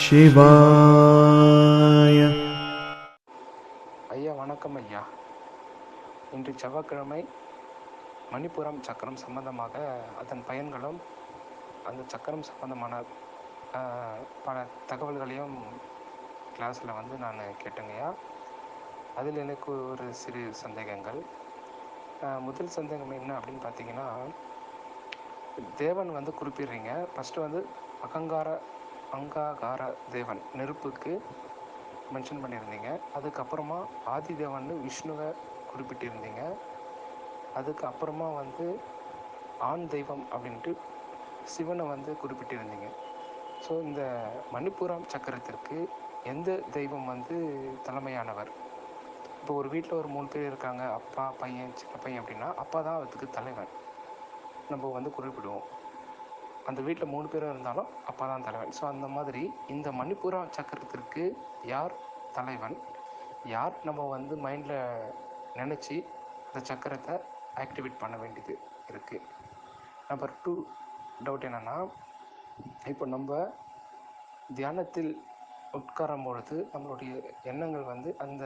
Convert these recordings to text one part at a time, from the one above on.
சிவாய. ஐயா வணக்கம் ஐயா. இன்று செவ்வாய்க்கிழமை மணிப்புரம் சக்கரம் சம்பந்தமாக அதன் பயன்களும் அந்த சக்கரம் சம்பந்தமான பல தகவல்களையும் கிளாஸில் வந்து நான் கேட்டேங்கய்யா அதில் எனக்கு ஒரு சிறு சந்தேகங்கள். முதல் சந்தேகம் என்ன அப்படின்னு பார்த்தீங்கன்னா தேவன் வந்து குறிப்பிடுறீங்க. ஃபஸ்ட்டு வந்து அகங்கார அங்காகார தேவன் நெருப்புக்கு மென்ஷன் பண்ணியிருந்தீங்க. அதுக்கப்புறமா ஆதி தேவன்னு விஷ்ணுவை குறிப்பிட்டிருந்தீங்க. அதுக்கு அப்புறமா வந்து ஆண் தெய்வம் அப்படின்ட்டு சிவனை வந்து குறிப்பிட்டிருந்தீங்க. ஸோ இந்த மணிப்புரம் சக்கரத்திற்கு எந்த தெய்வம் வந்து தலைமையானவர்? இப்போ ஒரு வீட்டில் ஒரு மூணு பேர் இருக்காங்க. அப்பா பையன் சின்ன பையன் அப்படின்னா அப்பா தான் அதுக்கு தலைவன். நம்ம வந்து குறிப்பிடுவோம். அந்த வீட்டில் மூணு பேரும் இருந்தாலும் அப்பா தான் தலைவன். ஸோ அந்த மாதிரி இந்த மணிப்புரா சக்கரத்திற்கு யார் தலைவன்? யார் நம்ம வந்து மைண்டில் நினச்சி அந்த சக்கரத்தை ஆக்டிவேட் பண்ண வேண்டியது இருக்குது நம்பர் டூ டவுட் என்னென்னா இப்போ நம்ம தியானத்தில் உட்காரும் பொழுது நம்மளுடைய எண்ணங்கள் வந்து அந்த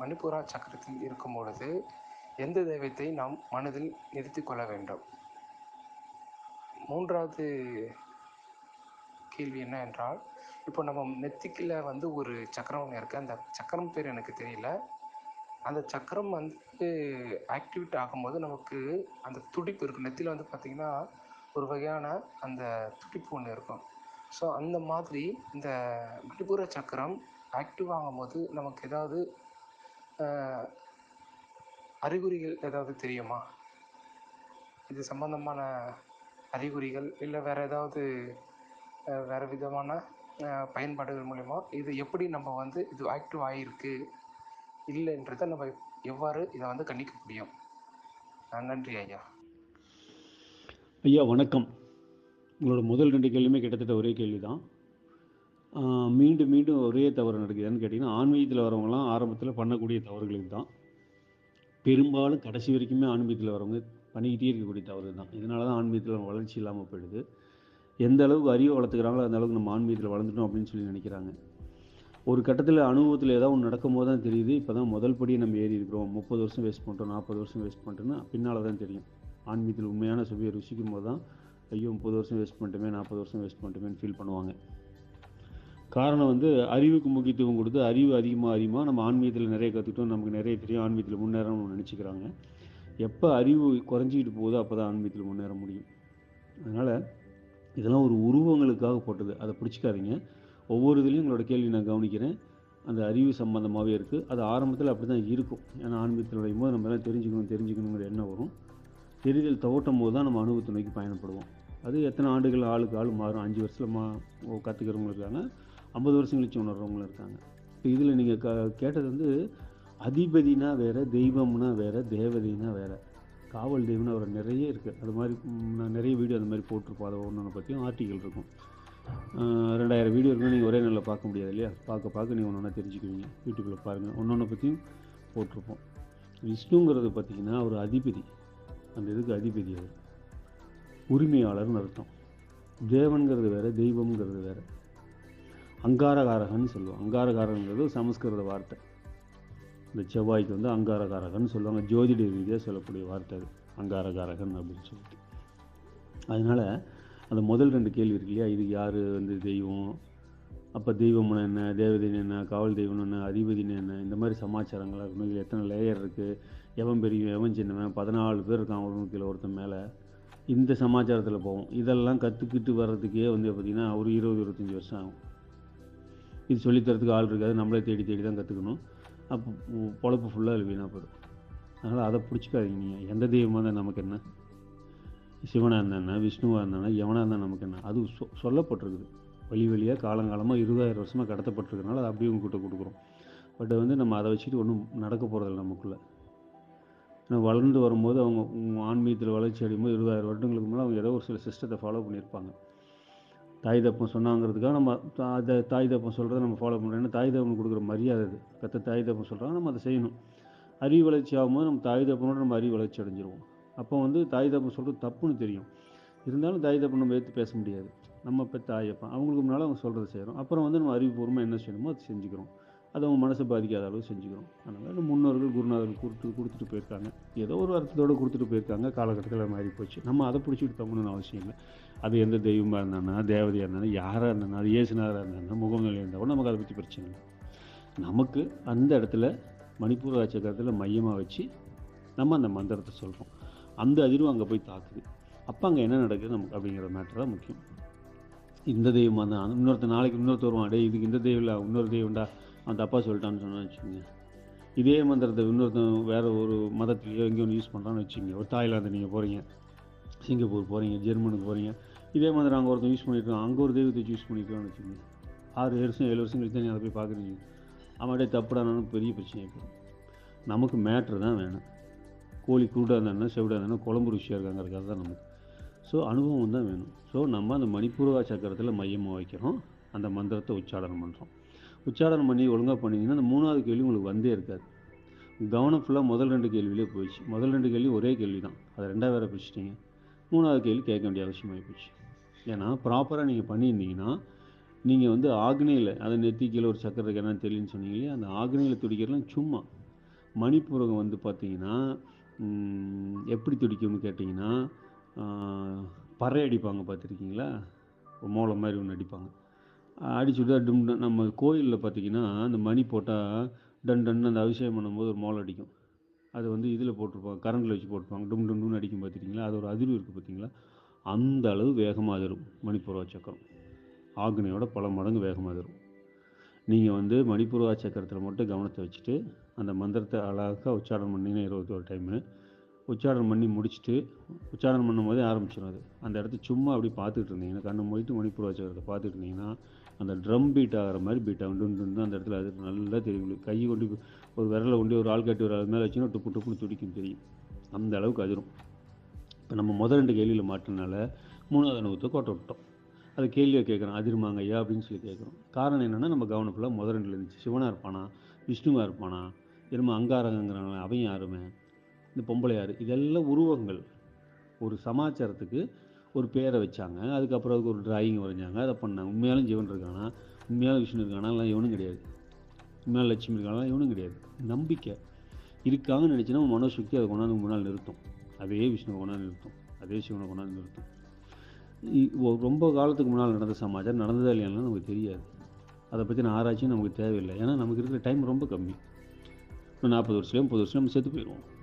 மணிப்புரா சக்கரத்தில் இருக்கும் பொழுது எந்த தெய்வத்தை நாம் மனதில் நிறுத்தி கொள்ள வேண்டும்? மூன்றாவது கேள்வி என்ன என்றால் இப்போ நம்ம நெத்திக்கில் வந்து ஒரு சக்கரம் ஒன்று இருக்குது அந்த சக்கரம் பேர் எனக்கு தெரியல. அந்த சக்கரம் வந்து ஆக்டிவேட் ஆகும்போது நமக்கு அந்த துடிப்பு இருக்கும் நெத்தியில் வந்து பார்த்திங்கன்னா ஒரு வகையான அந்த துடிப்பு ஒன்று இருக்கும். ஸோ அந்த மாதிரி இந்த விடுபுற சக்கரம் ஆக்டிவ் ஆகும்போது நமக்கு ஏதாவது அறிகுறிகள் ஏதாவது தெரியுமா? இது சம்பந்தமான அறிகுறிகள் இல்லை வேறு ஏதாவது வேறு விதமான பயன்பாடுகள் மூலிமா இது எப்படி நம்ம வந்து இது ஆக்டிவ் ஆகிருக்கு இல்லைன்றத நம்ம எவ்வாறு இதை வந்து கண்டிக்க முடியும். நன்றி ஐயா. ஐயா வணக்கம். உங்களோட முதல் ரெண்டு கேள்வியுமே கிட்டத்தட்ட ஒரே கேள்வி தான் மீண்டும் மீண்டும் ஒரே தவறு நடக்குதுன்னு கேட்டிங்கன்னா ஆன்மீகத்தில் வரவங்களாம் ஆரம்பத்தில் பண்ணக்கூடிய தவறுகளுக்கு தான் பெரும்பாலும் கடைசி வரைக்குமே ஆன்மீகத்தில் வரவங்க பண்ணிக்கிட்டே இருக்கக்கூடிய தவறு தான். இதனால தான் ஆன்மீகத்தில் வளர்ச்சி இல்லாமல் போயிடுது. எந்த அளவுக்கு அறிவை வளர்த்துக்கிறாங்களோ அந்த அளவுக்கு நம்ம ஆன்மீகத்தில் வளர்ந்துட்டோம் அப்படின்னு சொல்லி நினைக்கிறாங்க. ஒரு கட்டத்தில் அனுபவத்தில் ஏதாவது ஒன்று நடக்கும் போது தான் தெரியுது இப்போ தான் முதல் படியை நம்ம ஏறி இருக்கிறோம். முப்பது வருஷம் வேஸ்ட் பண்ணுறோம் நாற்பது வருஷம் வேஸ்ட் பண்ணிட்டோம்னா பின்னால் தான் தெரியும். ஆன்மீகத்தில் உண்மையான சுவையை ருசிக்கும் போது தான் ஐயோ முப்பது வருஷம் வேஸ்ட் பண்ணிட்டோமே நாற்பது வருஷம் வேஸ்ட் பண்ணிட்டோமேன்னு ஃபீல் பண்ணுவாங்க. காரணம் வந்து அறிவுக்கு முக்கியத்துவம் கொடுத்து அறிவு அதிகமாக அதிகமாக நம்ம ஆன்மீகத்தில் நிறைய கற்றுக்கிட்டோம் நமக்கு நிறைய தெரியும். ஆன்மீகத்தில் முன்னேறணும்னு நினச்சிக்கிறாங்க. எப்போ அறிவு குறைஞ்சிக்கிட்டு போகுதோ அப்போ தான் ஆன்மீகத்தில் முன்னேற முடியும். அதனால் இதெல்லாம் ஒரு உருவங்களுக்காக போட்டது. அதை பிடிச்சிக்காதீங்க. ஒவ்வொரு இதுலேயும் உங்களோட கேள்வி நான் கவனிக்கிறேன். அந்த அறிவு சம்மந்தமாகவே இருக்குது அது ஆரம்பத்தில் அப்படி தான் இருக்கும். ஏன்னா ஆன்மீகத்தில் நுழையும் போது நம்ம எல்லாம் தெரிஞ்சுக்கணும் தெரிஞ்சுக்கணுங்கிற எண்ணம் வரும். தெரிதல் தோட்டும் போது தான் நம்ம அனுபவத்தை நோக்கி பயணப்படுவோம். அது எத்தனை ஆண்டுகள் ஆளுக்கு ஆள் மாறும். அஞ்சு வருஷத்தில் மா கற்றுக்கிறவங்க இருக்காங்க ஐம்பது வருஷம் கழிச்சு உணர்றவங்களும் இருக்காங்க. இப்போ இதில் நீங்கள் க கேட்டது வந்து அதிபதினா வேறு தெய்வம்னா வேறு தேவதைனா வேறு. காவல் தெய்வம்னு அவர் நிறைய இருக்குது அது மாதிரி நான் நிறைய வீடியோ அந்த மாதிரி போட்டிருப்போம். அதை ஒன்று பற்றியும் ஆர்டிக்கல் இருக்கும். ரெண்டாயிரம் வீடியோ இருக்குன்னு நீங்கள் ஒரே நாளில் பார்க்க முடியாது இல்லையா? பார்க்க பார்க்க நீங்கள் ஒன்று ஒன்றா தெரிஞ்சுக்குவீங்க. யூடியூப்பில் பாருங்கள் ஒன்று ஒன்று பற்றியும் போட்டிருப்போம். விஷ்ணுங்கிறது பார்த்தீங்கன்னா ஒரு அதிபதி. அந்த இதுக்கு அதிபதி அவர். உரிமையாளர்னு அர்த்தம். தேவன்கிறது வேறு தெய்வம்ங்கிறது வேறு. அங்காரகாரகன்னு சொல்லுவோம். அங்காரகாரங்கிறது சமஸ்கிருத வார்த்தை. இந்த செவ்வாய்க்கு வந்து அங்காரகாரகன்னு சொல்லுவாங்க. ஜோதிட ரீதியாக சொல்லக்கூடிய வார்த்தை அது. அங்காரகாரகன் அப்படின்னு சொல்லிட்டு. அதனால் அந்த முதல் ரெண்டு கேள்வி இருக்கு இல்லையா? இது யார்? வந்து தெய்வம். அப்போ தெய்வம்னா என்ன? தேவதைன்னு என்ன? காவல் தெய்வம்னு என்ன? அதிபதினு என்ன? இந்த மாதிரி சமாச்சாரங்களாக இருக்கணும் இதில் எத்தனை லேயர் இருக்குது எவன் பெரியவன் எவன் சின்னவன்? பதினாலு பேர் இருக்கான் ஒரு கீழே ஒருத்தன் மேலே. இந்த சமாச்சாரத்தில் போவோம். இதெல்லாம் கற்றுக்கிட்டு வர்றதுக்கே வந்து பார்த்திங்கன்னா ஒரு இருபது இருபத்தஞ்சி வருஷம் ஆகும். இது சொல்லித்தரத்துக்கு ஆள் இருக்காது. நம்மளே தேடி தேடி தான் கற்றுக்கணும் அப்போ பொழப்பு ஃபுல்லாக அது வீணாக போயிடும். அதனால் அதை பிடிச்சிக்காதீங்க நீங்கள் எந்த தெய்வமாக இருந்தால் நமக்கு என்ன? சிவனாக இருந்தானா விஷ்ணுவாக இருந்தானா எவனாக இருந்தால் நமக்கு என்ன? அது சொ சொல்லப்பட்டிருக்குது. வழி வழியாக காலங்காலமாக இருபதாயிரம் வருஷமாக கடத்தப்பட்டிருக்கனால அதை அப்படியே உங்ககிட்ட கொடுக்குறோம். பட் வந்து நம்ம அதை வச்சுட்டு ஒன்றும் நடக்க போகிறதில்ல நமக்குள்ளே. ஏன்னா வளர்ந்து வரும்போது அவங்க ஆன்மீகத்தில் வளர்ச்சி அடையும்போது இருபதாயிரம் வருடங்களுக்கு மேலே அவங்க ஏதோ ஒரு சில சிஸ்டத்தை ஃபாலோ பண்ணியிருப்பாங்க. தாய் தப்பம் சொன்னாங்கிறதுக்காக நம்ம தா- அதை தாய் தப்பம் சொல்கிறத நம்ம ஃபாலோ பண்ணுறோம் ஏன்னா தாய் தப்பம் கொடுக்குற மரியாதை அது. பெற்ற தாய் தப்பம் சொல்கிறாங்க நம்ம அதை செய்யணும். அறிவு வளர்ச்சி ஆகும்போது நம்ம தாய் தப்பனோட நம்ம அறிவு வளர்ச்சி அடைஞ்சிருவோம். அப்போ வந்து தாய் தப்பம் சொல்கிறது தப்புன்னு தெரியும். இருந்தாலும் தாய் தப்பம் நம்ம எடுத்து பேச முடியாது. நம்ம இப்போ ஆயப்பா அவங்களுக்கு முன்னால் அவங்க சொல்கிறத செய்கிறோம் அப்புறம் வந்து நம்ம அறிவுபூர்வமாக என்ன செய்யணுமோ அதை செஞ்சுக்கிறோம். அதை அவங்க மனசை பாதிக்காத அளவு செஞ்சுக்கிறோம். அதனால் நம்ம முன்னோர்கள் குருநாதர்கள் கொடுத்து கொடுத்துட்டு போயிருக்காங்க. ஏதோ ஒரு அர்த்தத்தோடு கொடுத்துட்டு போயிருக்காங்க. காலகட்டத்தில் மாறி போச்சு நம்ம அதை பிடிச்சிட்டு தங்கணும்னு அவசியம் இல்லை. அது எந்த தெய்வமாக இருந்தானா தேவதையாக இருந்தாலும் யாராக இருந்தானா அது இயேசுனாராக இருந்தானா முகநிலை இருந்தால் கூட நமக்கு அதை பற்றி பிரச்சனை இல்லை. நமக்கு அந்த இடத்துல மணிப்பூர் சக்கரத்தில் மையமாக வச்சு நம்ம அந்த மந்திரத்தை சொல்கிறோம் அந்த அதிர்வு அங்கே போய் தாக்குது. அப்போ அங்கே என்ன நடக்குது நமக்கு அப்படிங்கிற மேட்டர் தான் முக்கியம். இந்த தெய்வமாக தான் இன்னொருத்த நாளைக்கு இன்னொருத்த வருவான். அடே இதுக்கு இந்த தெய்வம் இல்லை இன்னொரு தெய்வம்டா அவன் தப்பாக சொல்லிட்டான்னு சொன்னான்னு வச்சுக்கோங்க. இதே மந்திரத்தை இன்னொருத்தன் வேறு ஒரு மதத்துலேயோ எங்கேயோ ஒன்று யூஸ் பண்ணுறான்னு வச்சுக்கோங்க. ஒரு தாய்லாந்து நீங்கள் போகிறீங்க சிங்கப்பூர் போகிறீங்க ஜெர்மனுக்கு போகிறீங்க இதே மாதிரி அங்கே ஒருத்தன் யூஸ் பண்ணியிருக்கோம் அங்கே ஒரு தெய்வத்தை யூஸ் பண்ணியிருக்கோம்னு வச்சுக்கோங்க. ஆறு வருஷம் ஏழு வருஷம் கழிச்சு தான் அதை போய் பார்க்குறீங்க அவன்டே தப்புடானாலும் பெரிய பிரச்சனை இருக்கும் நமக்கு மேட்ரு தான் வேணும். கோழி குருடாக இருந்தானே செவிடாக இருந்தானே குழம்பு ருசியாக இருக்காங்கிறதுக்காக தான் நமக்கு. ஸோ அனுபவம் தான் வேணும். ஸோ நம்ம அந்த மணிப்பூர்வா சக்கரத்தில் மையமாக வைக்கிறோம். அந்த மந்திரத்தை உச்சாடனம் பண்ணுறோம் உச்சாடனம் பண்ணி ஒழுங்காக பண்ணிங்கன்னா அந்த மூணாவது கேள்வி உங்களுக்கு வந்தே இருக்காது. கவனம் ஃபுல்லாக முதல் ரெண்டு கேள்வியிலே போயிடுச்சு. முதல் ரெண்டு கேள்வி ஒரே கேள்வி தான் அதை ரெண்டாவது வேறு பிடிச்சிட்டிங்க மூணாவது கேள்வி கேட்க வேண்டிய அவசியமாகி போச்சு. ஏன்னா ப்ராப்பராக நீங்கள் பண்ணியிருந்தீங்கன்னா நீங்கள் வந்து ஆக்னேயில் அதை நெத்தி கீழே ஒரு சக்கரை இருக்கு என்னன்னு தெரியும்னு சொன்னீங்க இல்லையா? அந்த ஆக்னேயில் துடிக்கிறலாம் சும்மா. மணிப்பூரகம் வந்து பார்த்தீங்கன்னா எப்படி துடிக்கும்னு கேட்டிங்கன்னா பறை அடிப்பாங்க பார்த்துருக்கீங்களா? ஒரு மோளம் மாதிரி ஒன்று அடிப்பாங்க. அடிச்சுட்டு டும் டும் நம்ம கோயிலில் பார்த்தீங்கன்னா அந்த மணி போட்டால் டன் டன் அந்த அபிஷேகம் பண்ணும்போது ஒரு மோளம் அடிக்கும். அது வந்து இதில் போட்டிருப்பாங்க கரண்டில் வச்சு போட்டிருப்பாங்க. டும் டும் டும்னு அடிக்கும் பார்த்துட்டிங்களா அது ஒரு அதிர்வு இருக்குது பார்த்தீங்களா அந்த அளவு வேகமாக அதிரும் மணிப்பூர்வா சக்கரம். ஆக்னையோட பல மடங்கு வேகமாக அதிரும். நீங்கள் வந்து மணிப்பூர்வா சக்கரத்தில் மட்டும் கவனத்தை வச்சுட்டு அந்த மந்திரத்தை அழகாக உச்சாரணம் பண்ணிங்கன்னா இருபத்தி ஒரு டைமு உச்சாரணம் பண்ணி முடிச்சுட்டு உச்சாரணம் பண்ணும் போதே ஆரம்பிச்சிடும் அது. அந்த இடத்த சும்மா அப்படி பார்த்துட்டு இருந்தீங்கன்னா கண்ணை மூடிட்டு மணிப்பூர்வா சக்கரத்தை பார்த்துட்டு இருந்தீங்கன்னா அந்த ட்ரம் பீட் ஆகிற மாதிரி பீட் ஆகும். அந்த இடத்துல அது நல்லா தெரியும். கை கொண்டு ஒரு விரலை கொண்டு ஒரு ஆள் கட்டி ஒரு ஆள் மேலே வச்சுன்னா டுப்பு டுப்புன்னு துடிக்கும் தெரியும். அந்த அளவுக்கு அதிரும். இப்போ நம்ம முதல் ரெண்டு கேள்வியில் மாட்டினால மூணாவது அனுபவத்தை கோட்டை விட்டோம். அது கேள்வியை கேட்குறோம் அதிருமாங்க ஐயா அப்படின்னு சொல்லி கேட்குறோம் காரணம் என்னென்னா நம்ம கவனம் ஃபுல்லாக முதல் ரெண்டில் இருந்துச்சு. சிவனாக இருப்பானா? விஷ்ணுவாக இருப்பானா? என்னமோ அங்காரங்கிறாங்க அவன் யாருமே? இந்த பொம்பளை யார்? இதெல்லாம் உருவங்கள். ஒரு சமாச்சாரத்துக்கு ஒரு பேரை வச்சாங்க. அதுக்கப்புறம் அதுக்கு ஒரு டிராயிங் வரைஞ்சாங்க. அதை பண்ணாங்க. உண்மையாலும் ஜீவன் இருக்கானா? உண்மையாலும் விஷ்ணு இருக்கானா? எல்லாம் இவனும் கிடையாது. உண்மையான லட்சுமி இருக்கானா? இவனும் கிடையாது. நம்பிக்கை. இருக்காங்கன்னு நினச்சினா மனோசக்தி அதை கொண்டாந்து முன்னால் நிறுத்தும். அதே விஷ்ணுவை கொண்டாந்து நிறுத்தும். அதே சிவனை கொண்டாந்து நிறுத்தும். ரொம்ப காலத்துக்கு முன்னால் நடந்த சமாச்சாரம் நடந்ததா இல்லையான்னு நமக்கு தெரியாது. அதை பற்றின ஆராய்ச்சியும் நமக்கு தேவையில்லை. ஏன்னா நமக்கு இருக்கிற டைம் ரொம்ப கம்மி. இப்போ நாற்பது வருஷம் முப்பது வருஷம் நம்ம செத்து போயிடுவோம்.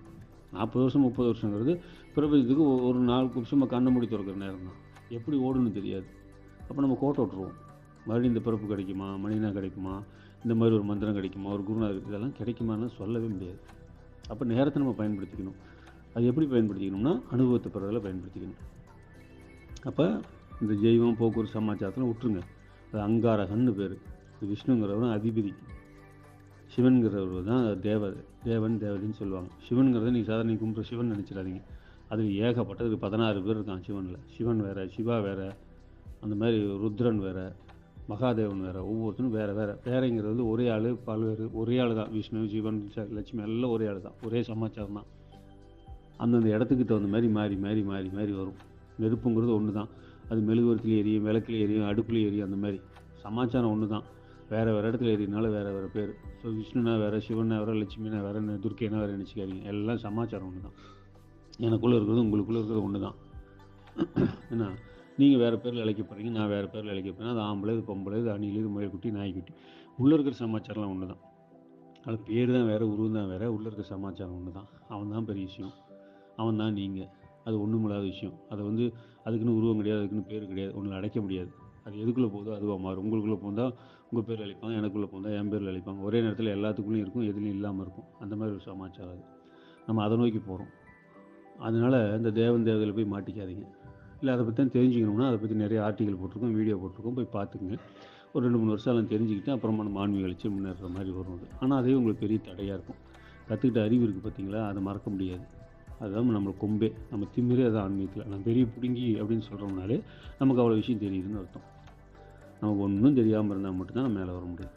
நாற்பது வருஷம் முப்பது வருஷங்கிறது பிரபஞ்சத்துக்கு ஒரு நாலு நிமிஷமாக கண்ணை மூடி திறக்கிற நேரம் தான். எப்படி ஓடுன்னு தெரியாது. அப்போ நம்ம கோட்டை விட்டுருவோம். மறுபடியும் இந்த பிறப்பு கிடைக்குமா? மனிதனாக கிடைக்குமா? இந்த மாதிரி ஒரு மந்திரம் கிடைக்குமா? ஒரு குருநாதர் இதெல்லாம் கிடைக்குமான்னு சொல்லவே முடியாது. அப்போ நேரத்தை நம்ம பயன்படுத்திக்கணும். அது எப்படி பயன்படுத்திக்கணும்னா அனுபவத்தை பெறதில் பயன்படுத்திக்கணும். அப்போ இந்த ஜெய்வம் போக்குவரத்து சமாச்சாரத்தில் விட்டுருங்க. அது அங்காரகன்னு பேர். விஷ்ணுங்கிறவரும் அதிபதி. சிவன்கிறவர் தான் தேவதை தேவன் தேவதைன்னு சொல்லுவாங்க. சிவன்கிறத நீங்கள் சாதாரண கும்பிட்ற சிவன் நினச்சிடாதீங்க. அது ஏகப்பட்டது. பதினாறு பேர் இருக்கான் சிவனில். சிவன் வேறு சிவா வேறு அந்த மாதிரி ருத்ரன் வேறு மகாதேவன் வேறு ஒவ்வொருத்தரும் வேறு வேறு. வேறங்கிறது வந்து ஒரே ஆள் பல்வேறு ஒரே ஆள் தான். விஷ்ணு சிவன் லட்சுமி எல்லாம் ஒரே ஆள் தான். ஒரே சமாச்சாரம் தான். அந்தந்த இடத்துக்கு தகுந்த மாதிரி மாறி மாறி மாறி மாறி வரும். நெருப்புங்கிறது ஒன்று தான். அது மெழுகுவரத்தில் எரியும் விளக்குல எரியும் அடுப்புல எரியும் அந்த மாதிரி. சமாச்சாரம் ஒன்று தான். வேறு வேறு இடத்துல எரியனால வேறு வேறு பேர். ஸோ விஷ்ணுனா வேறு சிவனா வேறு லட்சுமினா வேறு துர்க்கைனா வேறு நினச்சிக்காதீங்க. எல்லாம் சமாச்சாரம் ஒன்று தான். எனக்குள்ளே இருக்கிறது உங்களுக்குள்ளே இருக்கிறது ஒன்று தான் என்ன நீங்கள் வேறு பேரில் இழைக்க போகிறீங்க நான் வேறு பேரில் இழைக்க போகிறேன் அது ஆம்பளை இது பொம்பளை இது அணில் இது முயல்குட்டி நாய்க்குட்டி. உள்ளே இருக்கிற சமாச்சாரம்லாம் ஒன்று தான் அது பேர் தான் வேறு உருவம் தான் வேறு உள்ளே இருக்கிற சமாச்சாரம் ஒன்று தான் அவன் தான் பெரிய விஷயம். அவன் தான் நீங்கள் அது ஒன்றுமில்லாத விஷயம். அதை வந்து அதுக்குன்னு உருவம் கிடையாது அதுக்குன்னு பேர் கிடையாது ஒன்றில் அடைக்க முடியாது. அது எதுக்குள்ளே போதோ அதுவாக மாறும். உங்களுக்குள்ளே போந்தால் உங்கள் பேரில் அழைப்பாங்க எனக்குள்ளே போந்தால் என் பேரில் அழைப்பாங்க. ஒரே நேரத்தில் எல்லாத்துக்குள்ளேயும் இருக்கும் எதுலேயும் இல்லாமல் இருக்கும். அந்த மாதிரி ஒரு சமாச்சாரம் அது. நம்ம அதை நோக்கி போகிறோம் அதனால் இந்த தேவன் தேவதையில் போய் மாட்டிக்காதீங்க. இல்லை அதை பற்றி தெரிஞ்சுக்கணும்னா அதை பற்றி நிறைய ஆர்டிகல் போட்டிருக்கோம் வீடியோ போட்டிருக்கோம் போய் பார்த்துக்குங்க. ஒரு ரெண்டு மூணு வருஷம் எல்லாம் தெரிஞ்சுக்கிட்டு அப்புறமா நம்ம ஆன்மீக வச்சு முன்னேற மாதிரி வரும் ஆனால் அதே உங்களுக்கு பெரிய தடையாக இருக்கும். கற்றுக்கிட்ட அறிவு இருக்குது பார்த்தீங்களா அதை மறக்க முடியாது. அதுதான் நம்மளை கொம்பே நம்ம திமிரே அதான் ஆன்மீகத்தில். நம்ம பெரிய பிடுங்கி அப்படின்னு சொல்கிறோம்னாலே நமக்கு அவ்வளோ விஷயம் தெரியுதுன்னு அர்த்தம். நமக்கு ஒன்றும் தெரியாமல் இருந்தால் மட்டும்தான் நம்ம மேலே வர முடியும்.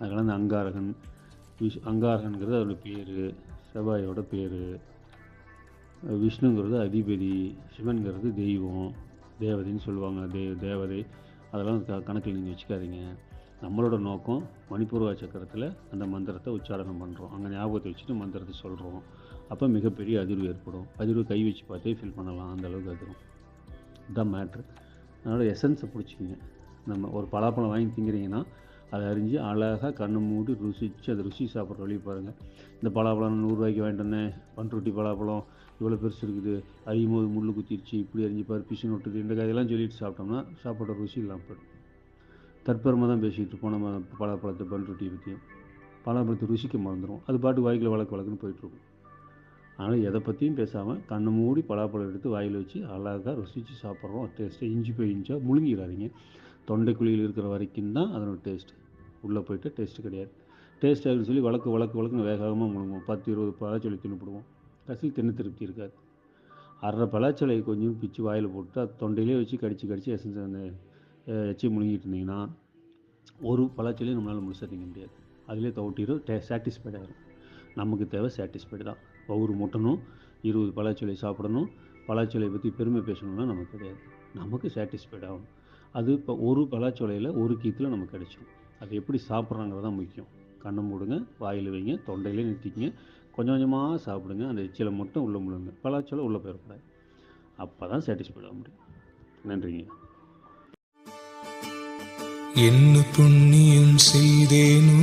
அதனால் அந்த அங்காரகன் விஷ் அங்காரகன்கிறது அதோட பேர் செவ்வாயோட பேர் விஷ்ணுங்கிறது அதிபதி சிவன்கிறது தெய்வம் தேவதைன்னு சொல்லுவாங்க. தே தேவதை. அதெல்லாம் க கணக்கில் நீங்கள் வச்சுக்காதீங்க. நம்மளோட நோக்கம் மணிப்பூர்வா சக்கரத்தில் அந்த மந்திரத்தை உச்சாரணம் பண்ணுறோம் அங்கே ஞாபகத்தை வச்சுட்டு மந்திரத்தை சொல்கிறோம் அப்போ மிகப்பெரிய அதிர்வு ஏற்படும். அதிர்வு கை வச்சு பார்த்தே ஃபீல் பண்ணலாம். அந்த அளவுக்கு அதிரும். இதுதான் மேட்ரு அதனால் எசன்ஸை பிடிச்சிக்கிங்க. நம்ம ஒரு பலாப்பழம் வாங்கி திங்கிறீங்கன்னா அதை அறிஞ்சு அழகாக கண்ணை மூடி ருசித்து அதை ருசி சாப்பிட்ற வழி பாருங்கள் இந்த பலாப்பழம் நூறுரூவாய்க்கு வாங்கிட்டு வந்தேன். பண்ருட்டி பலாப்பழம். இவ்வளோ பெருசு இருக்குது. அறியும் போது முள் குத்திருச்சு இப்படி அறிஞ்சு பாரு பிசு நொட்டுது இந்த கதையெல்லாம் சொல்லிட்டு சாப்பிட்டோம்னா சாப்பாடு ருசி இல்லாமல் போயிடும். தற்பெருமை தான் பேசிகிட்டு இருப்போம் நம்ம பலாப்பழத்தை பண்ருட்டியை பற்றியும் பலாப்பழத்தை ருசிக்க மறந்துடும் அது பாட்டு வாய்க்கில் வழக்கு வழக்குன்னு போயிட்டுருக்கும் அதனால் எதை பற்றியும் பேசாமல் கண்ணை மூடி பலாப்பழம் எடுத்து வாயில் வச்சு அழகாக ருசித்து சாப்பிட்றோம். டேஸ்ட்டாக இஞ்சி போய் இஞ்சாக முழுங்கிடாதீங்க. தொண்டைக்குழியில் இருக்கிற வரைக்கும் தான் அதனோட டேஸ்ட் உள்ளே போயிட்டு டேஸ்ட்டு கிடையாது. டேஸ்ட் ஆகுதுன்னு சொல்லி வழக்கு வழக்கு வழக்குன்னு வேகமாக முழுங்குவோம். பத்து இருபது பழச்சொல்லி தின்னுப்பிடுவோம். கடைசியில் தின்னு திருப்தி இருக்காது. அரை பலாச்சலையை கொஞ்சம் பிச்சு வாயில் போட்டு அது தொண்டையிலே வச்சு கடிச்சு கடிச்சு எசன்ஸ் அந்த எச்சி முழுங்கிட்டு இருந்தீங்கன்னா ஒரு பலாச்சலையும் நம்மளால் முழுசாக திங்க முடியாது. அதிலே தவிட்டிடும் டே சாட்டிஸ்ஃபைட் ஆகிடும் நமக்கு தேவை சாட்டிஸ்ஃபைடு தான். ஒவ்வொரு முட்டணும் இருபது பழச்சொலை சாப்பிடணும். பழச்சொலையை பற்றி பெருமை பேசணும்னா நமக்கு கிடையாது. நமக்கு சாட்டிஸ்ஃபைட் ஆகணும். அது இப்போ ஒரு பலாச்சொலையில் ஒரு கீத்தில் நமக்கு கிடைச்சிடும் அது எப்படி சாப்பிட்றாங்கிறது தான் முக்கியம். கண்ணை மூடுங்க வாயில் வைங்க தொண்டையிலே நிறுத்திக்கிங்க. கொஞ்சம் கொஞ்சமாக சாப்பிடுங்க. அந்த எச்சிலை மட்டும் உள்ளே முழுங்க. பலாச்சலம் உள்ளே போயிடக்கூடாது அப்போ தான் சாட்டிஸ்ஃபைட் ஆக முடியும். நன்றிங்க. என்ன புண்ணியம் செய்தேனோ